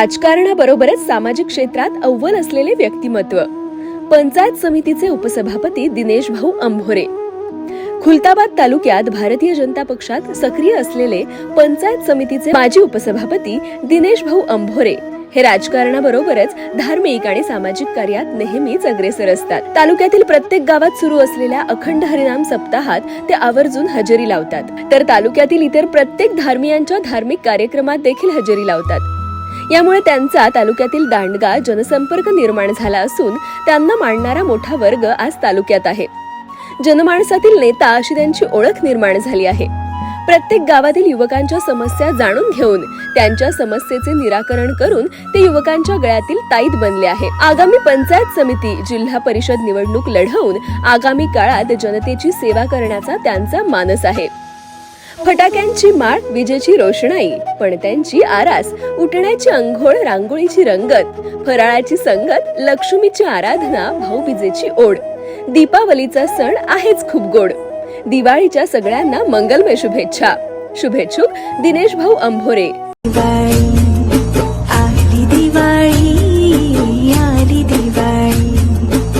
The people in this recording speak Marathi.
राजकारणाबरोबरच सामाजिक क्षेत्रात अव्वल असलेले व्यक्तिमत्व. पंचायत समितीचे उपसभापती दिनेश भाऊ अंभोरे. खुलताबाद तालुक्यात भारतीय जनता पक्षात सक्रिय असलेले पंचायत समितीचे माजी उपसभापती दिनेश भाऊ अंभोरे हे राजकारणाबरोबरच धार्मिक आणि सामाजिक कार्यात नेहमीच अग्रेसर असतात. तालुक्यातील प्रत्येक गावात सुरू असलेल्या अखंड हरिनाम सप्ताहात ते आवर्जून हजेरी लावतात. तर तालुक्यातील इतर प्रत्येक धार्मियांच्या धार्मिक कार्यक्रमात देखील हजेरी लावतात. यामुळे त्यांचा तालुक्यातील दांडगा जनसंपर्क निर्माण झाला असून त्यांना मांडणारा मोठा वर्ग आज तालुक्यात आहे. जनमाणसातील नेता अशी त्यांची ओळख निर्माण झाली आहे. प्रत्येक गावातील युवकांच्या समस्या जाणून घेऊन त्यांच्या समस्येचे निराकरण करून ते युवकांच्या गळ्यातील ताईत बनले आहे. आगामी पंचायत समिती जिल्हा परिषद निवडणूक लढवून आगामी काळात जनतेची सेवा करण्याचा त्यांचा मानस आहे. फटाक्यांची माळ विजेची रोषणाई पण त्यांची आरास उठण्याची अंघोळ रांगोळीची रंगत फराळाची संगत लक्ष्मीची आराधना भाऊबीजेची ओढ. दीपावलीचा सण आहेच खूप गोड. दिवाळीच्या सगळ्यांना मंगलमय शुभेच्छा. शुभेच्छुक दिनेश भाऊ अंभोरे.